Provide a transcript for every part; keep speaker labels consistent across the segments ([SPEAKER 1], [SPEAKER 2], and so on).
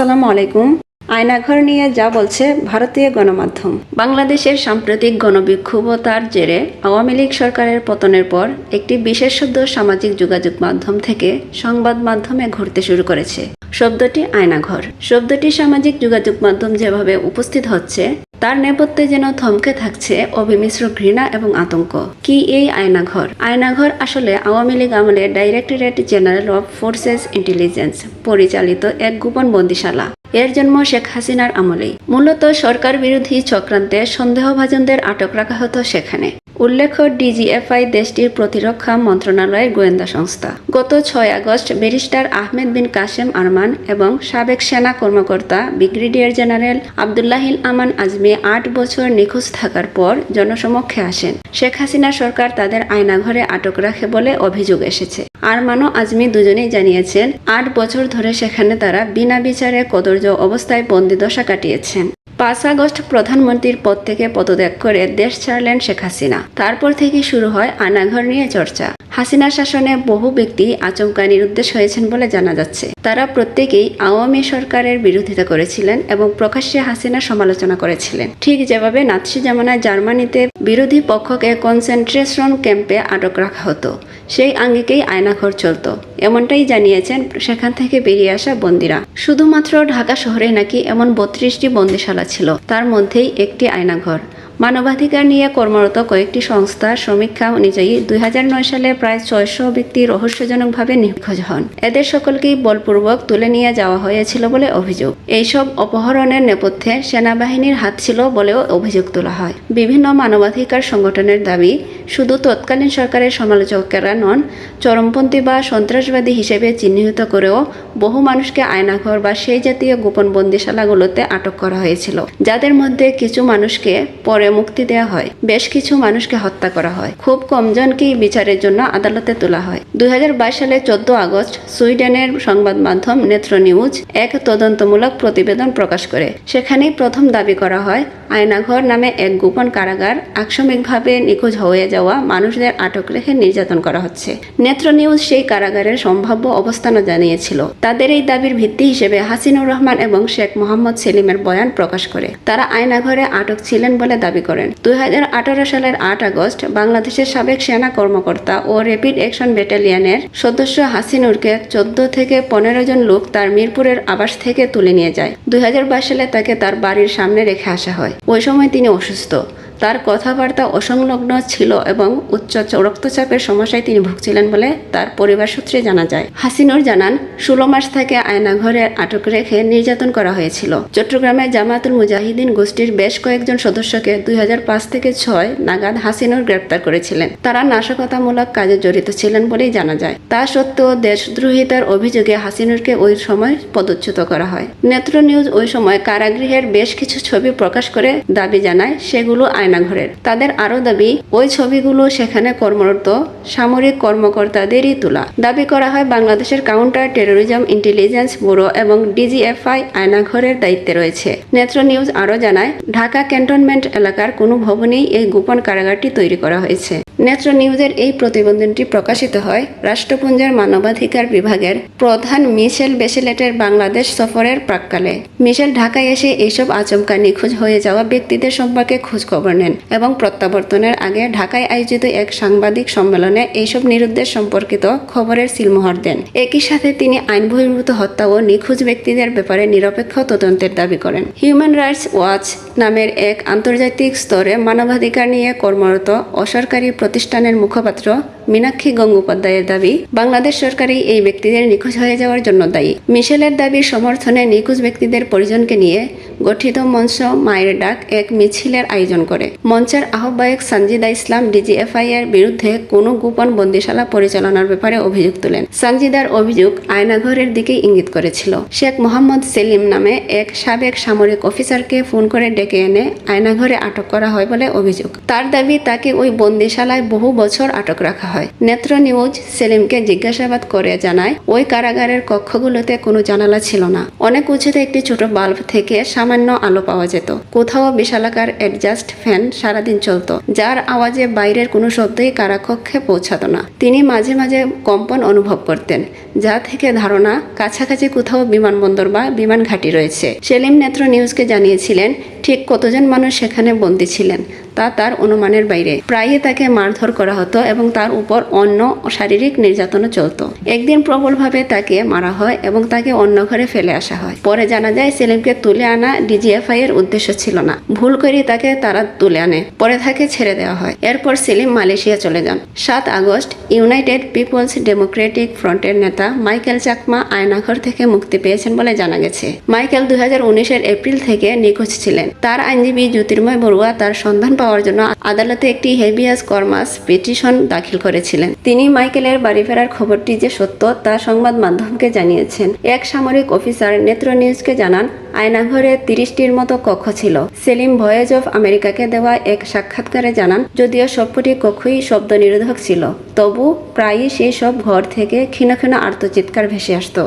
[SPEAKER 1] আসসালামু আলাইকুম। আয়নাঘর নিয়ে যা বলছে ভারতীয় গণমাধ্যম। বাংলাদেশের সাম্প্রতিক গণবিক্ষোভতার জেরে আওয়ামী লীগ সরকারের পতনের পর একটি বিশেষ শব্দ সামাজিক যোগাযোগ মাধ্যম থেকে সংবাদ মাধ্যমে ঘুরতে শুরু করেছে। শব্দটি আয়নাঘর। শব্দটি সামাজিক যোগাযোগ মাধ্যম যেভাবে উপস্থিত হচ্ছে তার নেপথ্যে যেন থমকে থাকছে অভিমিশ্র ঘৃণা এবং আতঙ্ক। কি এই আয়নাঘর? আয়নাঘর আসলে আওয়ামী লীগ আমলে directorate general of forces intelligence, পরিচালিত এক গোপন বন্দিশালা। এর জন্ম শেখ হাসিনার আমলেই। মূলত সরকার বিরোধী চক্রান্তে সন্দেহভাজনদের আটক রাখা হতো সেখানে। উল্লেখ্য ডিজিএফআই দেশটির প্রতিরক্ষা মন্ত্রণালয়ের গোয়েন্দা সংস্থা। গত ছয় আগস্ট ব্যারিস্টার আহমেদ বিন কাশেম আরমান এবং সাবেক সেনা কর্মকর্তা ব্রিগেডিয়ার জেনারেল আবদুল্লাহিল আমান আজমি আট বছর নিখোঁজ থাকার পর জনসমক্ষে আসেন। শেখ হাসিনা সরকার তাদের আয়নাঘরে আটক রাখে বলে অভিযোগ এসেছে। আরমানও আজমি দুজনেই জানিয়েছেন, আট বছর ধরে সেখানে তারা বিনা বিচারে কদর্য অবস্থায় বন্দিদশা কাটিয়েছেন। পাঁচ আগস্ট প্রধানমন্ত্রীর পদ থেকে পদত্যাগ করে দেশ ছাড়লেন শেখ হাসিনা। তারপর থেকে শুরু হয় আনাঘর নিয়ে চর্চা। হাসিনা শাসনে বহু ব্যক্তি আচমকা নিরুদ্দেশ হয়েছেন বলে জানা যাচ্ছে। তারা প্রত্যেকেই আওয়ামী সরকারের বিরোধিতা করেছিলেন এবং প্রকাশ্যে হাসিনা সমালোচনা করেছিলেন। ঠিক যেভাবে নাৎসি জামানায় জার্মানিতে বিরোধী পক্ষকে কনসেন্ট্রেশন ক্যাম্পে আটক রাখা হতো সেই আঙ্গিকেই আয়নাঘর চলত। এমনটাই জানিয়েছেন সেখান থেকে বেরিয়ে আসা বন্দিরা। শুধুমাত্র ঢাকা শহরে নাকি এমন বত্রিশটি বন্দিশালা ছিল। তার মধ্যেই একটি আয়নাঘর। মানবাধিকার নিয়ে কর্মরত কয়েকটি সংস্থার সমীক্ষা অনুযায়ী দুই হাজার নয় সালে প্রায় ছয়শো ব্যক্তি রহস্যজনকভাবে নিখোঁজ হন। এদের সকলকেই বলপূর্বক তুলে নিয়ে যাওয়া হয়েছিল বলে অভিযোগ। এইসব অপহরণের নেপথ্যে সেনাবাহিনীর হাত ছিল বলেও অভিযোগ তোলা হয়। বিভিন্ন মানবাধিকার সংগঠনের দাবি, শুধু তৎকালীন সরকারের সমালোচকেরা নন, চরমপন্থী বা সন্ত্রাসবাদী হিসেবে চিহ্নিত করেও বহু মানুষকে আয়নাঘর বা সেই জাতীয় গোপন বন্দিশালাগুলোতে আটক করা হয়েছিল। যাদের মধ্যে কিছু মানুষকে পরে মুক্তি দেওয়া হয়। বেশ কিছু মানুষকে হত্যা করা হয়। খুব কমজনকেই বিচারের জন্য আদালতে তোলা হয়। দুই হাজার বাইশ সালে চোদ্দ আগস্ট সুইডেনের সংবাদ মাধ্যম নেত্র নিউজ এক তদন্তমূলক প্রতিবেদন প্রকাশ করে। সেখানেই প্রথম দাবি করা হয় আয়নাঘর নামে এক গোপন কারাগার আকস্মিকভাবে নিখোঁজ হয়ে যাওয়া মানুষদের আটক রেখে নির্যাতন করা হচ্ছে। নেত্র নিউজ সেই কারাগারের সম্ভাব্য অবস্থানও জানিয়েছিল। তাদের এই দাবির ভিত্তি হিসেবে হাসিনুর রহমান এবং শেখ মোহাম্মদ সেলিমের বয়ান প্রকাশ করে। তারা আয়নাঘরে আটক ছিলেন বলে দাবি করেন। দুই হাজার আঠারো সালের আট আগস্ট বাংলাদেশের সাবেক সেনা কর্মকর্তা ও র্যাপিড অ্যাকশন ব্যাটালিয়নের সদস্য হাসিনুরকে চোদ্দ থেকে পনেরো জন লোক তার মিরপুরের আবাস থেকে তুলে নিয়ে যায়। দুই হাজার বাইশ সালে তাকে তার বাড়ির সামনে রেখে আসা হয়। ওই সময় তিনি অসুস্থ। তার কথাবার্তা অসংলগ্ন ছিল এবং উচ্চ রক্তচাপের সমস্যায় তিনি ভুগছিলেন বলে তার পরিবার সূত্রে জানা যায়। হাসিনুর জানান, ষোলো মাস থেকে আয়নাঘরে আটক রেখে নির্যাতন করা হয়েছিল। চট্টগ্রামে জামায়াতুল মুজাহিদিন গোষ্ঠীর বেশ কয়েকজন সদস্যকে দুই হাজার পাঁচ থেকে ছয় নাগাদ হাসিনুর গ্রেপ্তার করেছিলেন। তারা নাশকতামূলক কাজে জড়িত ছিলেন বলেই জানা যায়। তা সত্ত্বেও দেশদ্রোহিতার অভিযোগে হাসিনুরকে ওই সময় পদচ্যুত করা হয়। নেত্র নিউজ ওই সময় কারাগৃহের বেশ কিছু ছবি প্রকাশ করে দাবি জানায়, সেগুলো আয়নাঘরের তাদের আরও দাবি, ওই ছবিগুলো সেখানে কর্মরত সামরিক কর্মকর্তাদেরই তোলা। দাবি করা হয়, বাংলাদেশের কাউন্টার টেরোরিজম ইন্টেলিজেন্স ব্যুরো এবং ডিজিএফআই আয়নাঘরের দায়িত্বে রয়েছে। নেত্র নিউজ আরও জানায়, ঢাকা ক্যান্টনমেন্ট এলাকার কোনো ভবনেই এই গোপন কারাগারটি তৈরি করা হয়েছে। নেত্র নিউজের এই প্রতিবেদনটি প্রকাশিত হয় রাষ্ট্রপুঞ্জের মানবাধিকার বিভাগের প্রধান মিশেল বেসেলেটের বাংলাদেশ সফরের প্রাককালে। মিশেল ঢাকায় এসে এইসব আচমকা নিখোঁজ হয়ে যাওয়া ব্যক্তিদের সম্পর্কে খোঁজ খবর নেন এবং প্রত্যাবর্তনের আগে ঢাকায় আয়োজিত এক সাংবাদিক সম্মেলনে এইসব নিরুদ্দেশ সম্পর্কিত খবরের সিলমোহর দেন। একই সাথে তিনি আইন বহির্ভূত হত্যা ও নিখোঁজ ব্যক্তিদের ব্যাপারে নিরপেক্ষ তদন্তের দাবি করেন। হিউম্যান রাইটস ওয়াচ নামের এক আন্তর্জাতিক স্তরে মানবাধিকার নিয়ে কর্মরত অসরকারি প্রতিষ্ঠানের মুখপাত্র মীনাক্ষী গঙ্গোপাধ্যায়ের দাবি, বাংলাদেশ সরকারই এই ব্যক্তিদের নিখোঁজ হয়ে যাওয়ার জন্য দায়ী। মিশেলের দাবির সমর্থনে নিখোঁজ ব্যক্তিদের পরিজনকে নিয়ে গঠিত মঞ্চ মায়ের ডাক এক মিছিলের আয়োজন করে। মঞ্চের আহ্বায়ক সঞ্জিদা ইসলাম ডিজিএফআই এর বিরুদ্ধে কোনো গোপন বন্দিশালা পরিচালনার ব্যাপারে অভিযোগ তোলেন। সঞ্জিদার অভিযোগ আয়নাঘরের দিকে ইঙ্গিত করেছিল। শেখ মোহাম্মদ সেলিম নামে এক সাবেক সামরিক অফিসারকে ফোন করে ডেকে এনে আয়নাঘরে আটক করা হয় বলে অভিযোগ। তার দাবি, তাকে ওই বন্দিশালায় বহু বছর আটক রাখা হয়। নেত্র নিউজ সেলিমকে জিজ্ঞাসাবাদ করে জানায়, ওই কারাগারের কক্ষগুলোতে কোনো জানালা ছিল না। অনেক উঁচুতে একটি ছোট বাল্ব থেকে সামান্য আলো পাওয়া যেত। কোথাও বিশালাকার অ্যাডজাস্ট ফ্যান ফ্যান সারাদিন চলত। যার আওয়াজে বাইরের কোনো শব্দই কারাকক্ষে পৌঁছাত না। তিনি মাঝে মাঝে কম্পন অনুভব করতেন, যা থেকে ধারণা কাছাকাছি কোথাও বিমানবন্দর বা বিমান ঘাঁটি রয়েছে। সেলিম নেত্র নিউজকে জানিয়েছিলেন, ঠিক কতজন মানুষ সেখানে বন্দী ছিলেন? তা তার অনুমানের বাইরে। প্রায়ই তাকে মারধর করা হতো এবং তার উপর অন্য শারীরিক নির্যাতনও চলতো। একদিন প্রবলভাবে তাকে মারা হয় এবং তাকে অন্য ঘরে ফেলে আসা হয়। পরে জানা যায়, সেলিমকে তুলে আনা ডিজিএফআই এর উদ্দেশ্য ছিল না। ভুল করে তাকে তারা তুলে আনে। পরে তাকে ছেড়ে দেওয়া হয়। এরপর সেলিম মালয়েশিয়া চলে যান। সাত আগস্ট, ইউনাইটেড পিপলস ডেমোক্রেটিক ফ্রন্টের নেতা মাইকেল চাকমা আয়নাঘর থেকে মুক্তি পেয়েছেন বলে জানা গেছে। মাইকেল দুই উনিশের এপ্রিল থেকে নিখোঁজ ছিলেন। তার আইনজীবী জ্যোতির্ময় বড়ুয়া তার সন্ধান পাওয়ার জন্য আদালতে একটি হেভিয়াস কর্মাস পিটিশন দাখিল করেছিলেন। তিনি মাইকেলের বাড়ি ফেরার খবরটি যে সত্য তা সংবাদ মাধ্যমকে জানিয়েছেন। এক সামরিক অফিসার নেত্র নিউজকে জানান আয়নাঘরে তিরিশটির মতো কক্ষ ছিল। সেলিম ভয়েজ অফ আমেরিকাকে দেওয়া এক সাক্ষাৎকারে জানান, যদিও সবকটি কক্ষই শব্দ নিরোধক ছিল, তবু প্রায়ই সেই সব ঘর থেকে ক্ষীণ ক্ষীণ আর্তচিৎকার ভেসে আসতো।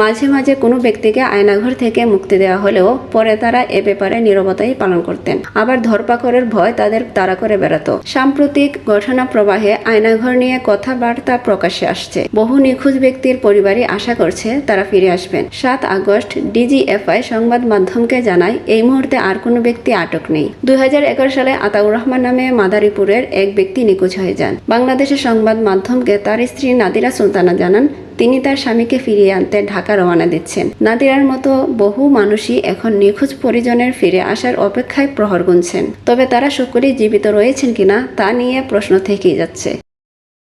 [SPEAKER 1] মাঝে মাঝে কোনো ব্যক্তিকে আয়নাঘর থেকে মুক্তি দেওয়া হলেও পরে তারা এ ব্যাপারে নীরবতাই পালন করতেন। আবার ধরপাকড়ের ভয় তাদের তাড়া করে বেড়াতো। সাম্প্রতিক ঘটনা প্রবাহে আয়নাঘর নিয়ে কথাবার্তা প্রকাশ্যে আসছে। বহু নিখোঁজ ব্যক্তির পরিবারই আশা করছে তারা ফিরে আসবেন। সাত আগস্ট, ডিজিএফআই সংবাদ মাধ্যমকে জানায়, এই মুহূর্তে আর কোনো ব্যক্তি আটক নেই। দুই হাজার এগারো সালে আতাউর রহমান নামে মাদারীপুরের এক ব্যক্তি নিখোঁজ হয়ে যান। বাংলাদেশের সংবাদ মাধ্যমকে তার স্ত্রী নাদিরা সুলতানা জানান তিনি তার স্বামীকে ফিরিয়ে আনতে ঢাকা রওনা দিচ্ছেন। নাদিরার মতো বহু মানুষই এখন নিখোঁজ পরিজনের ফিরে আসার অপেক্ষায় প্রহর গুনছেন। তবে তারা সকলেই জীবিত রয়েছেন কিনা তা নিয়ে প্রশ্ন থেকেই যাচ্ছে।